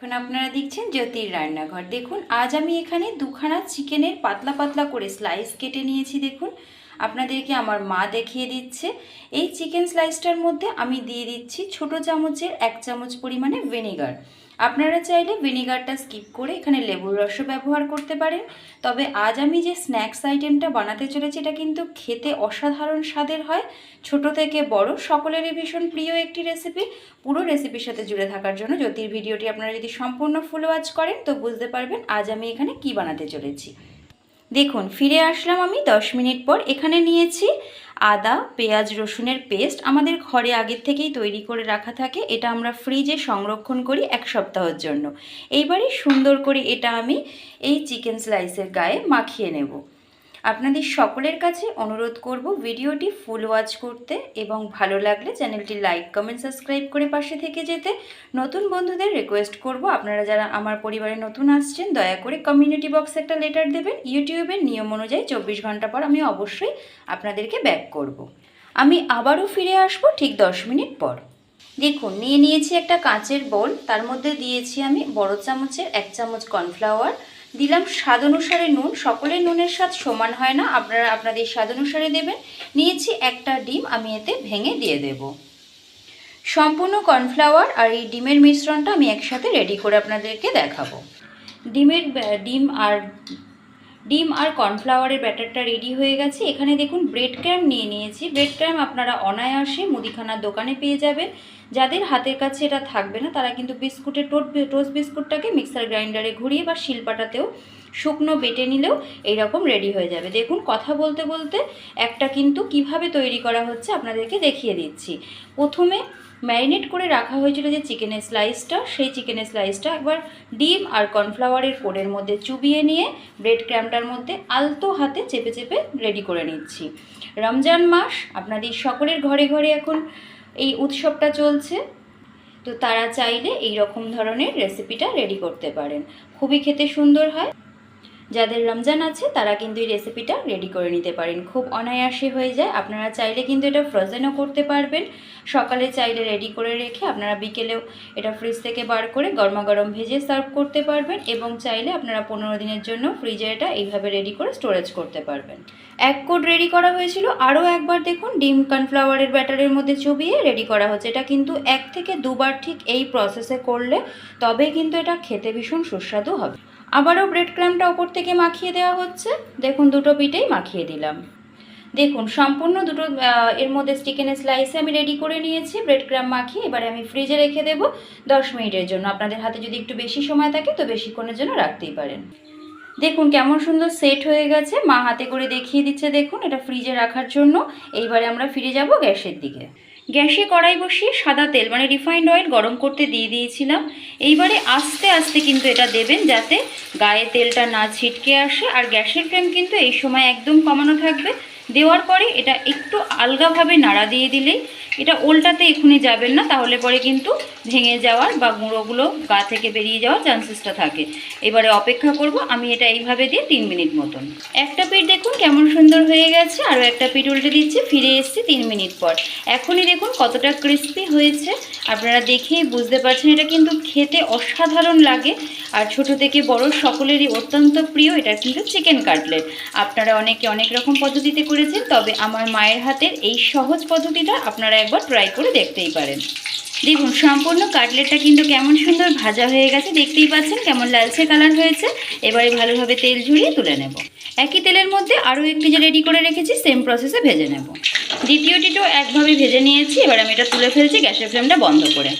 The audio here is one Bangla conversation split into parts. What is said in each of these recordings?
এখন আপনারা দেখছেন জ্যোতির রান্নাঘর। দেখুন, আজ আমি এখানে দুখানা চিকেনের পাতলা পাতলা করে স্লাইস কেটে নিয়েছি, দেখুন। আপনাদেরকে আমার মা দেখিয়ে দিচ্ছে। এই চিকেন স্লাইসটার মধ্যে আমি দিয়ে দিচ্ছি ছোট চামচের এক চামচ পরিমাণে ভিনেগার আপনারা চাইলে ভিনেগারটা স্কিপ করে এখানে লেবুর রসও ব্যবহার করতে পারেন। তবে আজ আমি যে স্ন্যাক্স আইটেমটা বানাতে চলেছি, এটা কিন্তু খেতে অসাধারণ স্বাদের হয়। ছোট থেকে বড় সকলেরই ভীষণ প্রিয় একটি রেসিপি পুরো রেসিপির সাথে জুড়ে থাকার জন্য জ্যোতির ভিডিওটি আপনারা যদি সম্পূর্ণ ফুল ওয়াচ করেন, তো বুঝতে পারবেন আজ আমি এখানে কি বানাতে চলেছি। দেখুন, ফিরে আসলাম আমি দশ মিনিট পর। এখানে নিয়েছি আদা, পেঁয়াজ, রসুনের পেস্ট। আমাদের ঘরে আগের থেকেই তৈরি করে রাখা থাকে। এটা আমরা ফ্রিজে সংরক্ষণ করি এক সপ্তাহের জন্য। এইবারে সুন্দর করে এটা আমি এই চিকেন স্লাইসের গায়ে মাখিয়ে নেব। আপনাদের সকলের কাছে অনুরোধ করব ভিডিওটি ফুল ওয়াচ করতে এবং ভালো লাগলে চ্যানেলটি লাইক, কমেন্ট, সাবস্ক্রাইব করে পাশে থেকে যেতে। নতুন বন্ধুদের রিকোয়েস্ট করব আপনারা যারা আমার পরিবারে নতুন আসছেন, দয়া করে কমিউনিটি বক্সে একটা লেটার দেবেন। ইউটিউবের নিয়ম অনুযায়ী চব্বিশ ঘণ্টা পর আমি অবশ্যই আপনাদেরকে ব্যাক করব। আমি আবারও ফিরে আসব ঠিক দশ মিনিট পর। দেখুন, নিয়ে নিয়েছি একটা কাঁচের বোল তার মধ্যে দিয়েছি আমি বড় চামচের এক চামচ কর্নফ্লাওয়ার দিলাম স্বাদ অনুসারে নুন। সকলের নুনের স্বাদ সমান হয় না, আপনারা আপনাদের স্বাদ অনুসারে দেবেন। নিয়েছি একটা ডিম, আমি এতে ভেঙে দিয়ে দেব। সম্পূর্ণ কর্নফ্লাওয়ার আর এই ডিমের মিশ্রণটা আমি একসাথে রেডি করে আপনাদেরকে দেখাবো। ডিমের ডিম আর ডিম আর কর্নফ্লাওয়ারের ব্যাটারটা রেডি হয়ে গেছে। এখানে দেখুন ব্রেড ক্র্যাম নিয়ে নিয়েছি। ব্রেড ক্র্যাম আপনারা অনায়াসে মুদিখানার দোকানে পেয়ে যাবেন। যাদের হাতের কাছে এটা থাকবে না, তারা কিন্তু বিস্কুটের টোট টোস্ট বিস্কুটটাকে মিক্সার গ্রাইন্ডারে ঘুরিয়ে বা শিলপাটাতেও শুকনো বেটে নিলেও এইরকম রেডি হয়ে যাবে। দেখুন, কথা বলতে বলতে একটা কিন্তু কীভাবে তৈরি করা হচ্ছে আপনাদেরকে দেখিয়ে দিচ্ছি। প্রথমে ম্যারিনেট করে রাখা হয়েছিল যে চিকেনের স্লাইসটা সেই চিকেনের স্লাইসটা একবার ডিম আর কর্নফ্লাওয়ারের কোডের মধ্যে চুবিয়ে নিয়ে ব্রেড ক্র্যামটার মধ্যে আলতো হাতে চেপে চেপে রেডি করে নিচ্ছি। রমজান মাস, আপনাদের সকলের ঘরে ঘরে এখন এই উৎসবটা চলছে। তো তারা চাইলে এই রকম ধরনের রেসিপিটা রেডি করতে পারেন। খুবই খেতে সুন্দর হয়। যাদের রমজান আছে, তারা কিন্তু এই রেসিপিটা রেডি করে নিতে পারেন। খুব অনায়াসে হয়ে যায়। আপনারা চাইলে কিন্তু এটা ফ্রোজেনও করতে পারবেন। সকালে চাইলে রেডি করে রেখে আপনারা বিকেলেও এটা ফ্রিজ থেকে বার করে গরমা গরম ভেজে সার্ভ করতে পারবেন এবং চাইলে আপনারা পনেরো দিনের জন্য ফ্রিজে এটা এইভাবে রেডি করে স্টোরেজ করতে পারবেন। এক কোড রেডি করা হয়েছিল। আরও একবার দেখুন, ডিম কর্নফ্লাওয়ারের ব্যাটারের মধ্যে চুবিয়ে রেডি করা হচ্ছে। এটা কিন্তু এক থেকে দুবার ঠিক এই প্রসেসে করলে তবে কিন্তু এটা খেতে ভীষণ সুস্বাদু হবে। আবারও ব্রেড ক্র্যামটা ওপর থেকে মাখিয়ে দেওয়া হচ্ছে। দেখুন, দুটো পিঠেই মাখিয়ে দিলাম। দেখুন, সম্পূর্ণ দুটো এর মধ্যে চিকেনের স্লাইসে আমি রেডি করে নিয়েছি। ব্রেড ক্রাম মাখিয়ে এবারে আমি ফ্রিজে রেখে দেবো দশ মিনিটের জন্য। আপনাদের হাতে যদি একটু বেশি সময় থাকে, তো বেশিক্ষণের জন্য রাখতেই পারেন। দেখুন, কেমন সুন্দর সেট হয়ে গেছে। মা হাতে করে দেখিয়ে দিচ্ছে, দেখুন, এটা ফ্রিজে রাখার জন্য। এইবারে আমরা ফিরে যাব গ্যাসের দিকে। গ্যাসে কড়াই বসিয়ে সাদা তেল মানে রিফাইন্ড অয়েল গরম করতে দিয়ে দিয়েছিলাম। এইবারে আস্তে আস্তে কিন্তু এটা দেবেন যাতে গায়ে তেলটা না ছিটকে আসে। আর গ্যাসের ফ্লেম কিন্তু এই সময় একদম কমানো থাকবে। দেওয়ার পরে এটা একটু আলগাভাবে নাড়া দিয়ে দিলেই এটা ওল্টাতে এখনই যাবেন না, তাহলে পরে কিন্তু ভেঙে যাওয়ার বা গুঁড়োগুলো গা থেকে বেরিয়ে যাওয়ার চান্সেসটা থাকে। এবারে অপেক্ষা করব, আমি এটা এইভাবে দিয়ে তিন মিনিট মতন। একটা পিঠ দেখুন কেমন সুন্দর হয়ে গেছে, আরও একটা পিঠ উল্টে দিচ্ছি, ফিরে এসেছি তিন মিনিট পর। এখনই দেখুন কতটা ক্রিস্পি হয়েছে, আপনারা দেখেই বুঝতে পারছেন, এটা কিন্তু খেতে অসাধারণ লাগে। আর ছোট থেকে বড় সকলেরই অত্যন্ত প্রিয়, এটা কিন্তু চিকেন কাটলেট আপনারা অনেকে অনেক রকম পদ্ধতিতে করেছেন, তবে আমার মায়ের হাতের এই সহজ পদ্ধতিটা আপনারা একবার ট্রাই করে দেখতেই পারেন। দেখুন, সম্পূর্ণ কাটলেটটা কিন্তু কেমন সুন্দর ভাজা হয়ে গেছে, দেখতেই পাচ্ছেন কেমন লালচে কালার হয়েছে। এবারে ভালোভাবে তেল ঝরিয়ে তুলে নেব। একই তেলের মধ্যে আরও একটি যে রেডি করে রেখেছি সেম প্রসেসে ভেজে নেব। দ্বিতীয়টিটাও একভাবে ভেজে নিয়েছি, এবার আমি এটা তুলে ফেলছি, গ্যাসের ফ্লেমটা বন্ধ করে।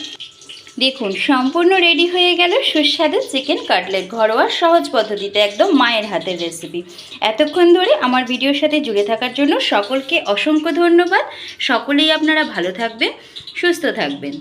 দেখুন, সম্পূর্ণ রেডি হয়ে গেল সুস্বাদু চিকেন কাটলেট ঘরোয়া সহজ পদ্ধতিতে একদম মায়ের হাতের রেসিপি এতক্ষণ ধরে আমার ভিডিওর সাথে জুড়ে থাকার জন্য সকলকে অসংখ্য ধন্যবাদ। সকলেই আপনারা ভালো থাকবেন, সুস্থ থাকবেন।